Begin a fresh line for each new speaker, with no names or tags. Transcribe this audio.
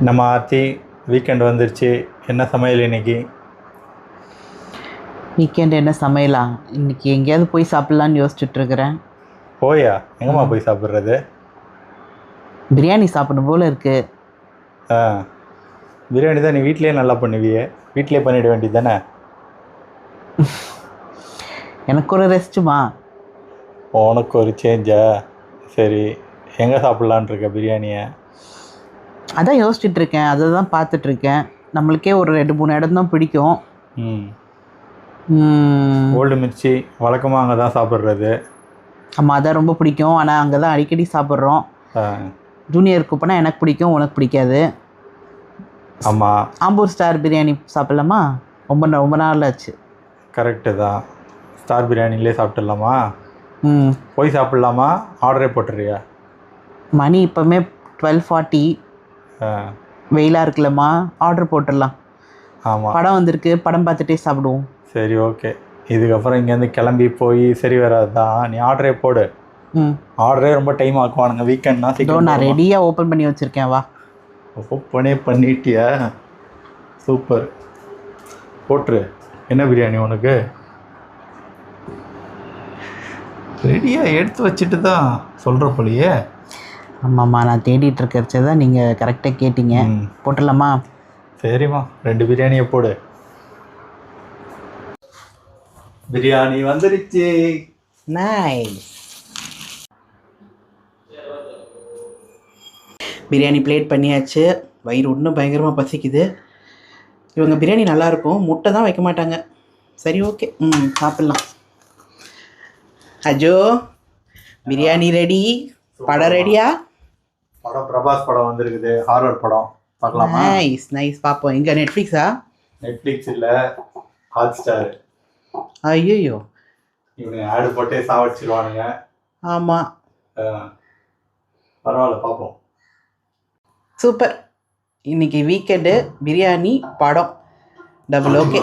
நம்ம ஆர்த்தி வீக்கெண்ட் வந்துருச்சு. என்ன சமையல் இன்னைக்கு?
வீக்கெண்ட் என்ன சமையலா? இன்னைக்கு எங்கேயாவது போய் சாப்பிட்லான்னு யோசிச்சுட்டு இருக்கிறேன்
போயா? எங்கம்மா போய் சாப்பிட்றது?
பிரியாணி சாப்பிடணும் போல இருக்கு.
ஆ. பிரியாணி தான் நீ வீட்லேயே நல்லா பண்ணுவியே. வீட்லேயே பண்ணிட வேண்டியது தானே?
எனக்கு ஒரு ரெஸ்ட்டுமா
உனக்கு ஒரு சேஞ்சா சரி. எங்கே சாப்பிட்லான் இருக்க பிரியாணியை?
அதான் யோசிச்சுட்டு இருக்கேன் அதை தான் பார்த்துட்டு இருக்கேன் நம்மளுக்கே ஒரு ரெண்டு மூணு இடம் தான் பிடிக்கும்.
ஓல்டு மிர்ச்சி வழக்கமாக அங்கே தான் சாப்பிட்றது.
ஆமாம் அதான் ரொம்ப பிடிக்கும். ஆனால் அங்கே தான் அடிக்கடி சாப்பிட்றோம். ஜூனியர் குப்பனா எனக்கு பிடிக்கும் உனக்கு பிடிக்காது.
ஆமாம்
ஆம்பூர் ஸ்டார் பிரியாணி சாப்பிட்லாமா? ரொம்ப ரொம்ப நாள் ஆச்சு.
கரெக்டு தான். ஸ்டார் பிரியாணிலே சாப்பிட்டுடலாமா?
ம்.
போய் சாப்பிட்லாமா? ஆர்டரே போட்டுறியா?
மணி இப்போமே டுவெல் ஃபார்ட்டி வெயிலாக இருக்குல்லம்மா? ஆர்டர் போட்டுடலாம்.
ஆமாம்
படம் வந்திருக்கு. படம் பார்த்துட்டே சாப்பிடுவோம்.
சரி ஓகே. இதுக்கப்புறம் இங்கேருந்து கிளம்பி போய் சரி வராது தான் நீ ஆர்டரே போடு. ஆர்டரே ரொம்ப டைம் ஆக்குவானுங்க. வீக்கெண்ட்னா
இதோ நான் ரெடியாக ஓப்பன் பண்ணி வச்சுருக்கேன். வா.
ஓப்பனே பண்ணிட்டியா? சூப்பர் போட்டுரு. என்ன பிரியாணி உனக்கு? ரெடியாக எடுத்து வச்சுட்டு தான் சொல்கிற போலியே.
ஆமாம்மா நான் தேடிட்டு இருக்கிறச்ச தான் நீங்கள் கரெக்டாக கேட்டீங்க. போட்டுடலாமா?
சரிம்மா ரெண்டு பிரியாணியை போடு. பிரியாணி வந்துருச்சு.
நைஸ் பிரியாணி பிளேட் பண்ணியாச்சு. வயிறு இன்னும் பயங்கரமாக பசிக்குது. இவங்க பிரியாணி நல்லாயிருக்கும். முட்டை தான் வைக்க மாட்டாங்க. சரி ஓகே ம் சாப்பிட்லாம். அஜோ பிரியாணி ரெடி படம் ரெடியா
படம் பிரபாஸ் படம் வந்திருக்குது ஹாரர் படம். பார்க்கலாமா?
நைஸ் நைஸ் பார்ப்போம். எங்கே நெட்ஃப்ளிக்ஸா
நெட்ஃப்ளிக்ஸ் இல்லை ஹாட் ஸ்டார்
ஐயோ
இவங்க ஆடு போட்டே சாவடிச்சிருவானுங்க.
ஆமாம்
பரவாயில்ல பார்ப்போம்.
சூப்பர். இன்னைக்கு வீக்கெண்டு பிரியாணி படம். Double okay